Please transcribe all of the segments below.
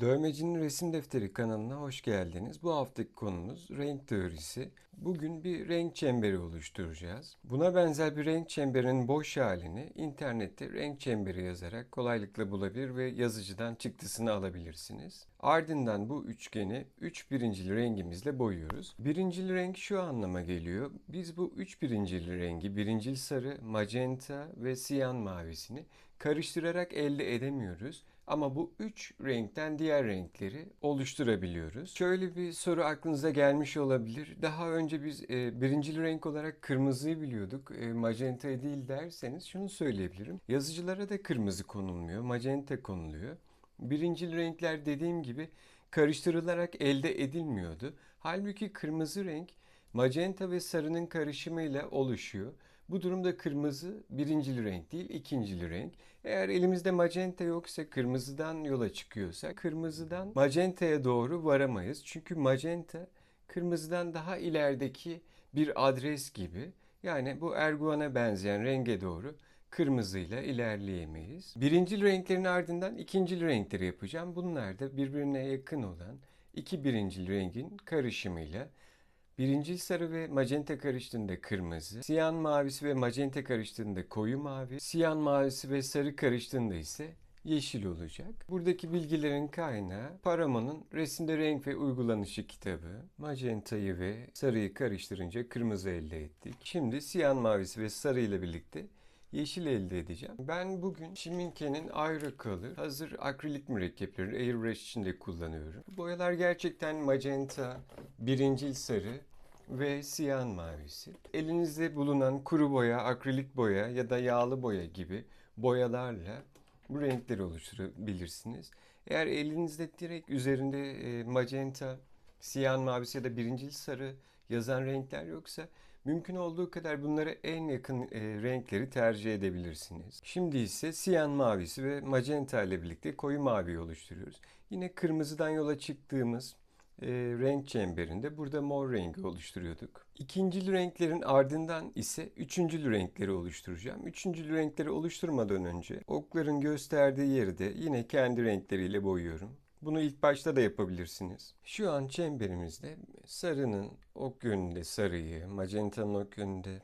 Dövmecinin Resim Defteri kanalına hoş geldiniz. Bu haftaki konumuz renk teorisi. Bugün bir renk çemberi oluşturacağız. Buna benzer bir renk çemberinin boş halini internette renk çemberi yazarak kolaylıkla bulabilir ve yazıcıdan çıktısını alabilirsiniz. Ardından bu üçgeni 3 birincili rengimizle boyuyoruz. Birincil renk şu anlama geliyor. Biz bu 3 birincil rengi birincil sarı, magenta ve siyan mavisini karıştırarak elde edemiyoruz. Ama bu üç renkten diğer renkleri oluşturabiliyoruz. Şöyle bir soru aklınıza gelmiş olabilir. Daha önce biz e, birincil renk olarak kırmızıyı biliyorduk. E, magenta değil derseniz şunu söyleyebilirim. Yazıcılara da kırmızı konulmuyor, magenta konuluyor. Birincil renkler dediğim gibi karıştırılarak elde edilmiyordu. Halbuki kırmızı renk magenta ve sarının karışımıyla oluşuyor. Bu durumda kırmızı birincil renk değil, ikincil renk. Eğer elimizde magenta yoksa kırmızıdan yola çıkıyorsa kırmızıdan magentaya doğru varamayız. Çünkü magenta kırmızıdan daha ilerideki bir adres gibi. Yani bu erguana benzeyen renge doğru kırmızıyla ilerleyemeyiz. Birincil renklerin ardından ikincil renkleri yapacağım. Bunlar da birbirine yakın olan iki birincil rengin karışımıyla Birincil sarı ve magenta karıştığında kırmızı, siyan mavisi ve magenta karıştığında koyu mavi, siyan mavisi ve sarı karıştığında ise yeşil olacak. Buradaki bilgilerin kaynağı Paramon'un resimde renk ve uygulanışı kitabı. Magentayı ve sarıyı karıştırınca kırmızı elde ettik. Şimdi siyan mavisi ve sarı ile birlikte yeşil elde edeceğim. Ben bugün Schmincke'nin ayrı kalır hazır akrilik mürekkepleri Airbrush içinde kullanıyorum. Boyalar gerçekten magenta, birincil sarı ve siyan mavisi. Elinizde bulunan kuru boya, akrilik boya ya da yağlı boya gibi boyalarla bu renkleri oluşturabilirsiniz. Eğer elinizde direkt üzerinde e, magenta, siyan mavisi ya da birincil sarı yazan renkler yoksa mümkün olduğu kadar bunlara en yakın e, renkleri tercih edebilirsiniz. Şimdi ise siyan mavisi ve magenta ile birlikte koyu mavi oluşturuyoruz. Yine kırmızıdan yola çıktığımız e, renk çemberinde burada mor rengi oluşturuyorduk. İkincil renklerin ardından ise üçüncül renkleri oluşturacağım. Üçüncül renkleri oluşturmadan önce okların gösterdiği yeri de yine kendi renkleriyle boyuyorum. Bunu ilk başta da yapabilirsiniz. Şu an çemberimizde sarının ok yönünde sarıyı, magentanın ok yönünde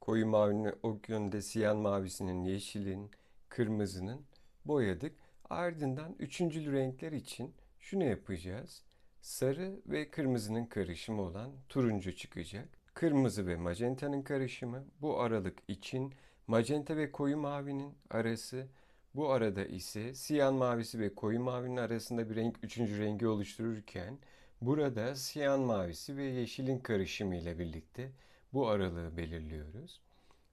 koyu mavinin ok yönünde siyan mavisinin, yeşilin, kırmızının boyadık. Ardından üçüncül renkler için şunu yapacağız. Sarı ve kırmızının karışımı olan turuncu çıkacak. Kırmızı ve magentanın karışımı bu aralık için magenta ve koyu mavinin arası bu arada ise siyan mavisi ve koyu mavinin arasında bir renk üçüncü rengi oluştururken burada siyan mavisi ve yeşilin karışımı ile birlikte bu aralığı belirliyoruz.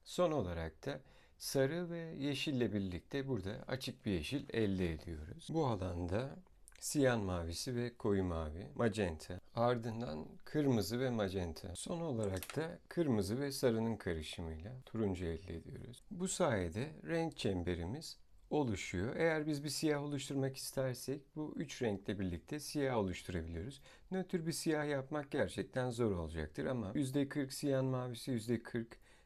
Son olarak da sarı ve yeşille birlikte burada açık bir yeşil elde ediyoruz. Bu alanda siyan mavisi ve koyu mavi, magenta. Ardından kırmızı ve magenta. Son olarak da kırmızı ve sarının karışımıyla turuncu elde ediyoruz. Bu sayede renk çemberimiz oluşuyor. Eğer biz bir siyah oluşturmak istersek bu üç renkle birlikte siyah oluşturabiliyoruz. Nötr bir siyah yapmak gerçekten zor olacaktır ama %40 siyan mavisi, %40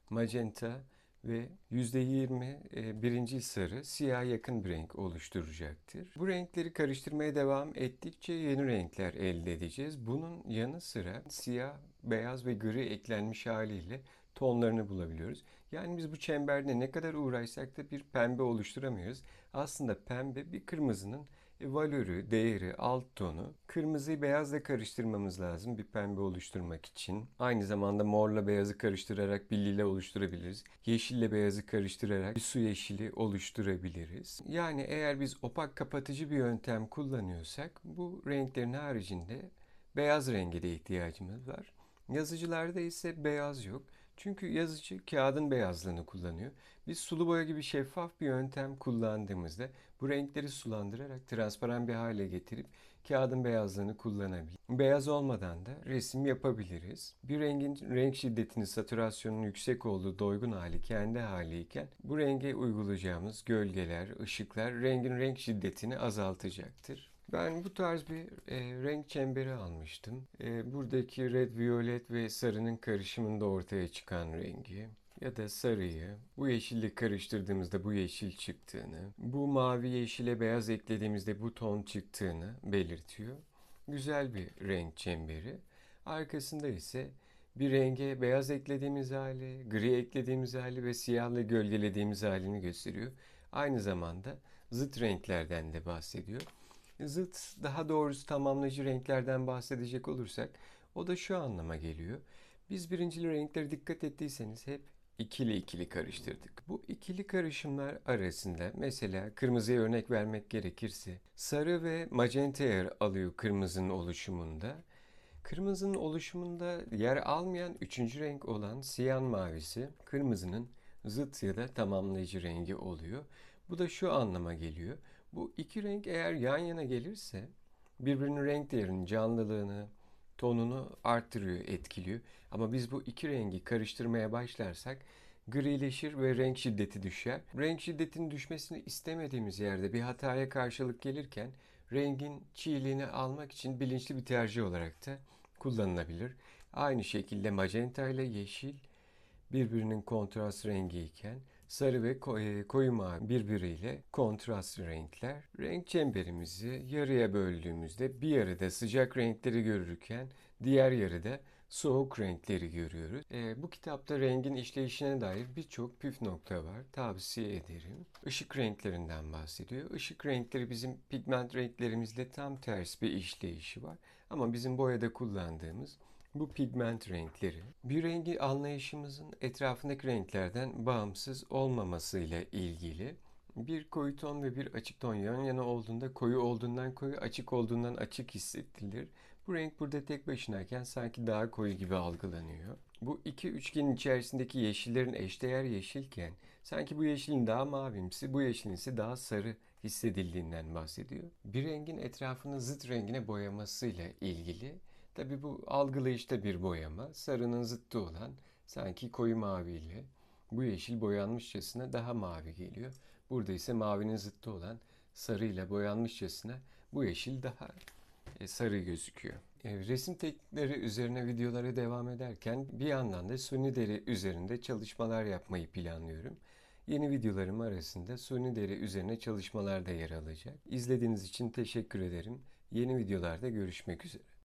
magenta ve %20 e, birinci sarı siyah yakın bir renk oluşturacaktır. Bu renkleri karıştırmaya devam ettikçe yeni renkler elde edeceğiz. Bunun yanı sıra siyah, beyaz ve gri eklenmiş haliyle tonlarını bulabiliyoruz. Yani biz bu çemberde ne kadar uğraşsak da bir pembe oluşturamıyoruz. Aslında pembe bir kırmızının valörü, değeri, alt tonu. Kırmızıyı beyazla karıştırmamız lazım bir pembe oluşturmak için. Aynı zamanda morla beyazı karıştırarak bir lila oluşturabiliriz. Yeşille beyazı karıştırarak bir su yeşili oluşturabiliriz. Yani eğer biz opak kapatıcı bir yöntem kullanıyorsak bu renklerin haricinde beyaz renge de ihtiyacımız var. Yazıcılarda ise beyaz yok. Çünkü yazıcı kağıdın beyazlığını kullanıyor. Biz sulu boya gibi şeffaf bir yöntem kullandığımızda bu renkleri sulandırarak transparan bir hale getirip kağıdın beyazlığını kullanabilir. Beyaz olmadan da resim yapabiliriz. Bir rengin renk şiddetini, satürasyonun yüksek olduğu doygun hali kendi haliyken bu renge uygulayacağımız gölgeler, ışıklar rengin renk şiddetini azaltacaktır. Ben bu tarz bir e, renk çemberi almıştım. E, buradaki red, violet ve sarının karışımında ortaya çıkan rengi. ya da sarıyı bu yeşille karıştırdığımızda bu yeşil çıktığını, bu mavi yeşile beyaz eklediğimizde bu ton çıktığını belirtiyor. Güzel bir renk çemberi. Arkasında ise bir renge beyaz eklediğimiz hali, gri eklediğimiz hali ve siyahla gölgelediğimiz halini gösteriyor. Aynı zamanda zıt renklerden de bahsediyor. Zıt daha doğrusu tamamlayıcı renklerden bahsedecek olursak o da şu anlama geliyor. Biz birincili renkleri dikkat ettiyseniz hep ikili ikili karıştırdık. Bu ikili karışımlar arasında mesela kırmızıya örnek vermek gerekirse sarı ve magenta yer alıyor kırmızının oluşumunda. Kırmızının oluşumunda yer almayan üçüncü renk olan siyan mavisi kırmızının zıt ya da tamamlayıcı rengi oluyor. Bu da şu anlama geliyor. Bu iki renk eğer yan yana gelirse birbirinin renk değerinin canlılığını, tonunu arttırıyor, etkiliyor. Ama biz bu iki rengi karıştırmaya başlarsak grileşir ve renk şiddeti düşer. Renk şiddetinin düşmesini istemediğimiz yerde bir hataya karşılık gelirken rengin çiğliğini almak için bilinçli bir tercih olarak da kullanılabilir. Aynı şekilde magenta ile yeşil birbirinin kontrast rengi iken sarı ve koyu mavi birbiriyle kontrast renkler. Renk çemberimizi yarıya böldüğümüzde bir yarıda sıcak renkleri görürken diğer yarıda soğuk renkleri görüyoruz. E, bu kitapta rengin işleyişine dair birçok püf nokta var. Tavsiye ederim. Işık renklerinden bahsediyor. Işık renkleri bizim pigment renklerimizle tam ters bir işleyişi var. Ama bizim boyada kullandığımız bu pigment renkleri bir rengi anlayışımızın etrafındaki renklerden bağımsız olmamasıyla ilgili. Bir koyu ton ve bir açık ton yan yana olduğunda koyu olduğundan koyu, açık olduğundan açık hissedilir. Bu renk burada tek başınayken sanki daha koyu gibi algılanıyor. Bu iki üçgenin içerisindeki yeşillerin eşdeğer yeşilken sanki bu yeşilin daha mavimsi, bu yeşilin ise daha sarı hissedildiğinden bahsediyor. Bir rengin etrafını zıt rengine boyamasıyla ilgili Tabi bu algılayışta bir boyama. Sarının zıttı olan sanki koyu maviyle bu yeşil boyanmışçasına daha mavi geliyor. Burada ise mavinin zıttı olan sarıyla boyanmışçasına bu yeşil daha e, sarı gözüküyor. E, resim teknikleri üzerine videolara devam ederken bir yandan da suni deri üzerinde çalışmalar yapmayı planlıyorum. Yeni videolarım arasında suni deri üzerine çalışmalar da yer alacak. İzlediğiniz için teşekkür ederim. Yeni videolarda görüşmek üzere.